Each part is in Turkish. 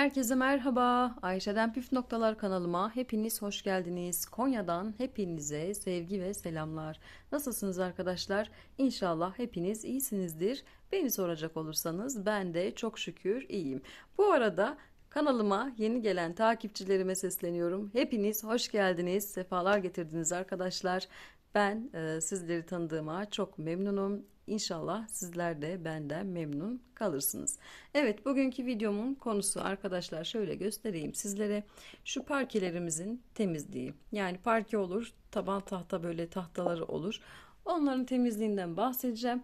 Herkese merhaba. Ayşe'den Püf Noktalar kanalıma hepiniz hoş geldiniz. Konya'dan hepinize sevgi ve selamlar. Nasılsınız arkadaşlar? İnşallah hepiniz iyisinizdir. Beni soracak olursanız ben de çok şükür iyiyim. Bu arada kanalıma yeni gelen takipçilerime sesleniyorum. Hepiniz hoş geldiniz. Sefalar getirdiniz arkadaşlar. Ben e, sizleri tanıdığıma çok memnunum. İnşallah sizler de benden memnun kalırsınız. Evet bugünkü videomun konusu arkadaşlar şöyle göstereyim sizlere. Şu parkelerimizin temizliği. Yani parke olur, taban tahta böyle tahtaları olur. Onların temizliğinden bahsedeceğim.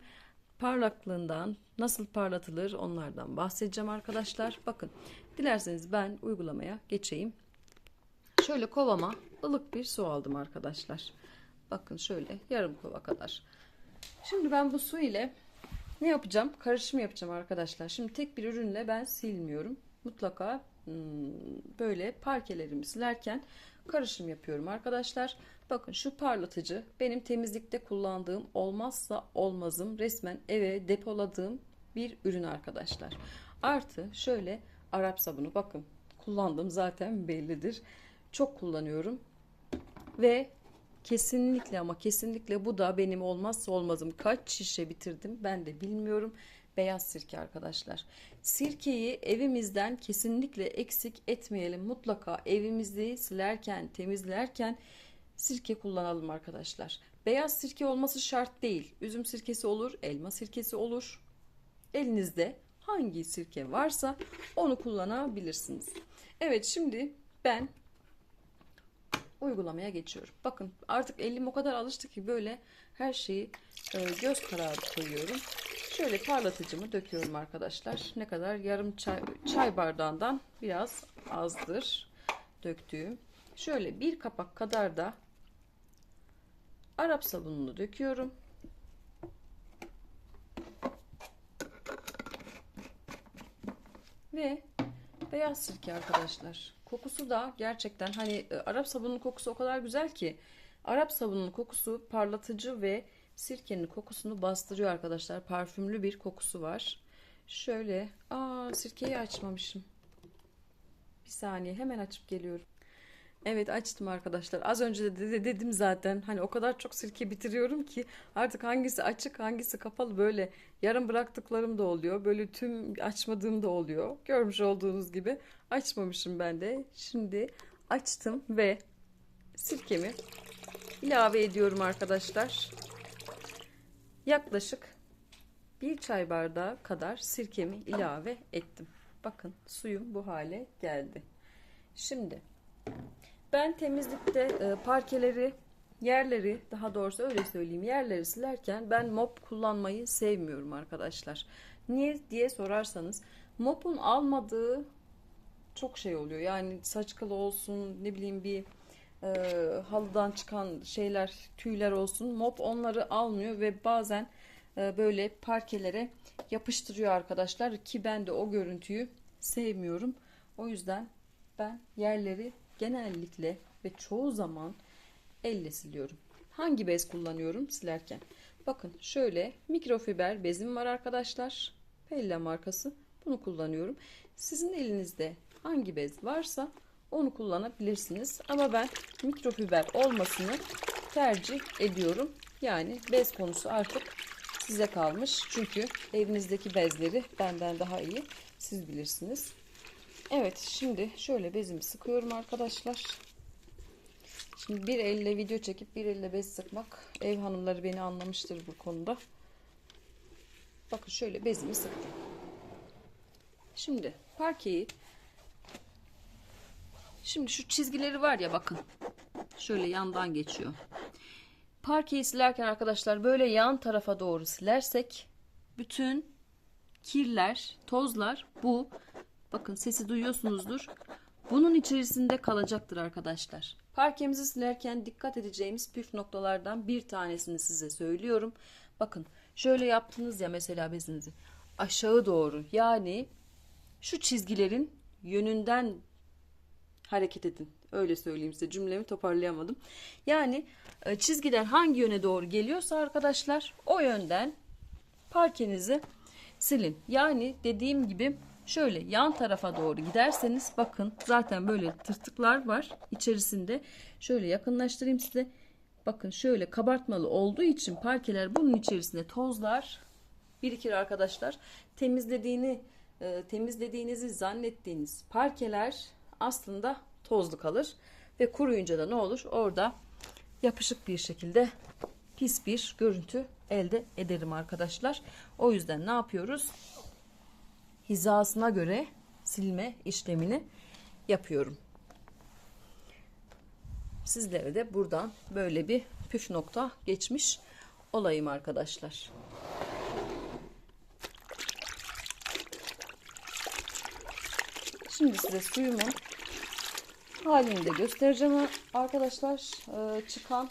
Parlaklığından nasıl parlatılır onlardan bahsedeceğim arkadaşlar. Bakın dilerseniz ben uygulamaya geçeyim. Şöyle kovama ılık bir su aldım arkadaşlar. Bakın şöyle yarım kova kadar. Şimdi ben bu su ile ne yapacağım? Karışım yapacağım arkadaşlar. Şimdi tek bir ürünle ben silmiyorum. Mutlaka hmm, böyle parkelerimi silerken karışım yapıyorum arkadaşlar. Bakın şu parlatıcı benim temizlikte kullandığım olmazsa olmazım resmen eve depoladığım bir ürün arkadaşlar. Artı şöyle Arap sabunu bakın kullandığım zaten bellidir. Çok kullanıyorum. Ve Kesinlikle ama kesinlikle bu da benim olmazsa olmazım. Kaç şişe bitirdim ben de bilmiyorum. Beyaz sirke arkadaşlar. Sirkeyi evimizden kesinlikle eksik etmeyelim. Mutlaka evimizi silerken, temizlerken sirke kullanalım arkadaşlar. Beyaz sirke olması şart değil. Üzüm sirkesi olur, elma sirkesi olur. Elinizde hangi sirke varsa onu kullanabilirsiniz. Evet şimdi ben uygulamaya geçiyorum. Bakın artık elim o kadar alıştı ki böyle her şeyi e, göz kararı koyuyorum. Şöyle parlatıcımı döküyorum arkadaşlar. Ne kadar? Yarım çay, çay bardağından biraz azdır döktüğüm. Şöyle bir kapak kadar da Arap sabununu döküyorum. Ve beyaz sirke arkadaşlar. Kokusu da gerçekten hani e, Arap sabunun kokusu o kadar güzel ki Arap sabunun kokusu parlatıcı ve sirkenin kokusunu bastırıyor arkadaşlar. Parfümlü bir kokusu var. Şöyle, aa sirkeyi açmamışım. Bir saniye hemen açıp geliyorum. Evet açtım arkadaşlar. Az önce de dedim zaten. Hani o kadar çok sirke bitiriyorum ki artık hangisi açık hangisi kapalı böyle yarım bıraktıklarım da oluyor. Böyle tüm açmadığım da oluyor. Görmüş olduğunuz gibi açmamışım ben de. Şimdi açtım ve sirkemi ilave ediyorum arkadaşlar. Yaklaşık bir çay bardağı kadar sirkemi ilave ettim. Bakın suyum bu hale geldi. Şimdi ben temizlikte e, parkeleri, yerleri daha doğrusu öyle söyleyeyim yerleri silerken ben mop kullanmayı sevmiyorum arkadaşlar. Niye diye sorarsanız mopun almadığı çok şey oluyor. Yani saç kılı olsun ne bileyim bir e, halıdan çıkan şeyler tüyler olsun mop onları almıyor ve bazen e, böyle parkelere yapıştırıyor arkadaşlar ki ben de o görüntüyü sevmiyorum. O yüzden ben yerleri genellikle ve çoğu zaman elle siliyorum. Hangi bez kullanıyorum silerken? Bakın şöyle mikrofiber bezim var arkadaşlar. Pella markası. Bunu kullanıyorum. Sizin elinizde hangi bez varsa onu kullanabilirsiniz. Ama ben mikrofiber olmasını tercih ediyorum. Yani bez konusu artık size kalmış. Çünkü evinizdeki bezleri benden daha iyi siz bilirsiniz. Evet şimdi şöyle bezimi sıkıyorum arkadaşlar. Şimdi bir elle video çekip bir elle bez sıkmak ev hanımları beni anlamıştır bu konuda. Bakın şöyle bezimi sıktım. Şimdi parkeyi şimdi şu çizgileri var ya bakın şöyle yandan geçiyor. Parkeyi silerken arkadaşlar böyle yan tarafa doğru silersek bütün kirler, tozlar bu Bakın sesi duyuyorsunuzdur. Bunun içerisinde kalacaktır arkadaşlar. Parkemizi silerken dikkat edeceğimiz püf noktalardan bir tanesini size söylüyorum. Bakın şöyle yaptınız ya mesela bezinizi aşağı doğru yani şu çizgilerin yönünden hareket edin. Öyle söyleyeyim size cümlemi toparlayamadım. Yani e, çizgiler hangi yöne doğru geliyorsa arkadaşlar o yönden parkenizi silin. Yani dediğim gibi şöyle yan tarafa doğru giderseniz bakın zaten böyle tırtıklar var içerisinde. Şöyle yakınlaştırayım size. Bakın şöyle kabartmalı olduğu için parkeler bunun içerisinde tozlar birikir arkadaşlar. Temizlediğini e, temizlediğinizi zannettiğiniz parkeler aslında tozlu kalır ve kuruyunca da ne olur? Orada yapışık bir şekilde pis bir görüntü elde ederim arkadaşlar. O yüzden ne yapıyoruz? Hizasına göre silme işlemini yapıyorum. Sizlere de buradan böyle bir püf nokta geçmiş olayım arkadaşlar. Şimdi size suyumun halini de göstereceğim arkadaşlar. Ee, çıkan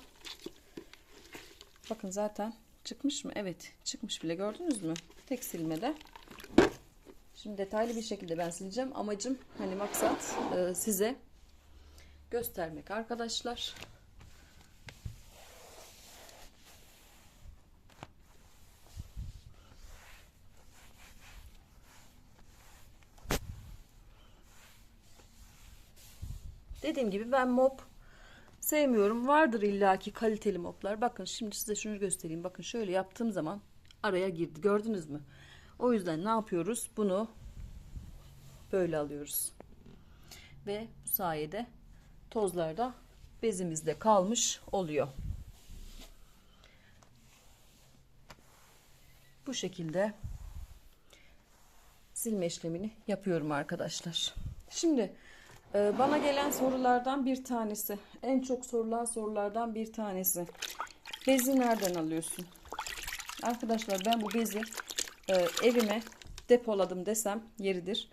bakın zaten çıkmış mı? Evet çıkmış bile gördünüz mü? Tek silmede. Şimdi detaylı bir şekilde ben sileceğim. Amacım hani maksat e, size göstermek arkadaşlar. Dediğim gibi ben mop sevmiyorum. Vardır illaki kaliteli moplar. Bakın şimdi size şunu göstereyim. Bakın şöyle yaptığım zaman araya girdi. Gördünüz mü? O yüzden ne yapıyoruz? Bunu böyle alıyoruz. Ve bu sayede tozlar da bezimizde kalmış oluyor. Bu şekilde silme işlemini yapıyorum arkadaşlar. Şimdi ee, bana gelen sorulardan bir tanesi, en çok sorulan sorulardan bir tanesi. Bezi nereden alıyorsun? Arkadaşlar ben bu bezi e, evime depoladım desem yeridir.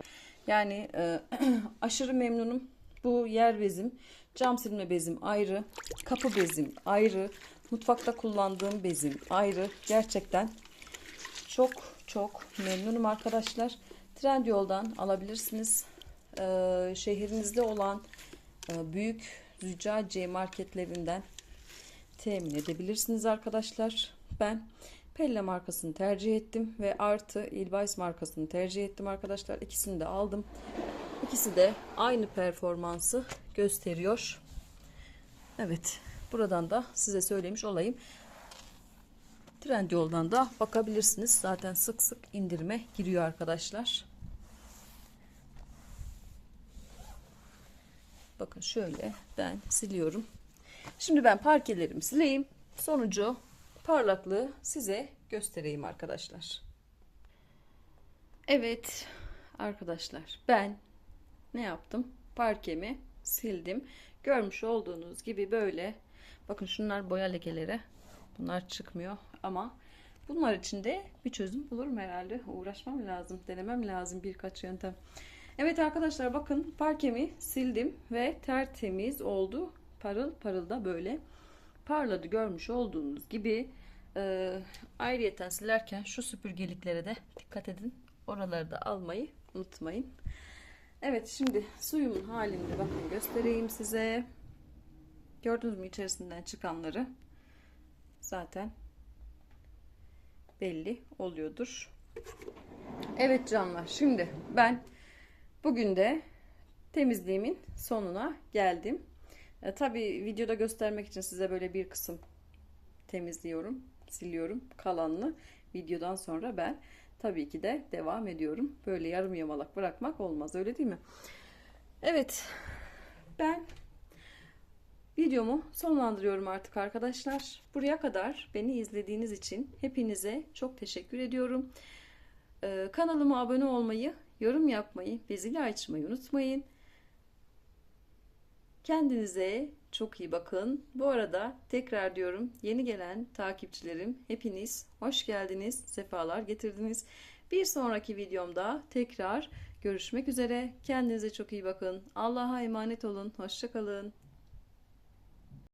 Yani e, aşırı memnunum. Bu yer bezim, cam silme bezim ayrı, kapı bezim ayrı, mutfakta kullandığım bezim ayrı. Gerçekten çok çok memnunum arkadaşlar. Trendyol'dan alabilirsiniz e, şehrinizde olan e, büyük züccaciye marketlerinden temin edebilirsiniz arkadaşlar. Ben Pella markasını tercih ettim ve artı Ilbais markasını tercih ettim arkadaşlar. İkisini de aldım. İkisi de aynı performansı gösteriyor. Evet. Buradan da size söylemiş olayım. Trendyol'dan da bakabilirsiniz. Zaten sık sık indirime giriyor arkadaşlar. Bakın şöyle ben siliyorum. Şimdi ben parkelerimi sileyim. Sonucu parlaklığı size göstereyim arkadaşlar. Evet arkadaşlar ben ne yaptım? Parkemi sildim. Görmüş olduğunuz gibi böyle bakın şunlar boya lekeleri. Bunlar çıkmıyor ama bunlar için de bir çözüm bulurum herhalde. Uğraşmam lazım, denemem lazım birkaç yöntem. Evet arkadaşlar bakın parkemi sildim ve tertemiz oldu. Parıl parıl da böyle parladı görmüş olduğunuz gibi. Ee, ayrıyeten silerken şu süpürgeliklere de dikkat edin. Oraları da almayı unutmayın. Evet şimdi suyumun halini bakın göstereyim size. Gördünüz mü içerisinden çıkanları? Zaten belli oluyordur. Evet canlar şimdi ben Bugün de temizliğimin sonuna geldim. E, Tabi videoda göstermek için size böyle bir kısım temizliyorum, siliyorum. Kalanını videodan sonra ben tabii ki de devam ediyorum. Böyle yarım yamalak bırakmak olmaz öyle değil mi? Evet ben videomu sonlandırıyorum artık arkadaşlar. Buraya kadar beni izlediğiniz için hepinize çok teşekkür ediyorum. Ee, kanalıma abone olmayı yorum yapmayı ve zili açmayı unutmayın. Kendinize çok iyi bakın. Bu arada tekrar diyorum yeni gelen takipçilerim hepiniz hoş geldiniz, sefalar getirdiniz. Bir sonraki videomda tekrar görüşmek üzere. Kendinize çok iyi bakın. Allah'a emanet olun. Hoşçakalın.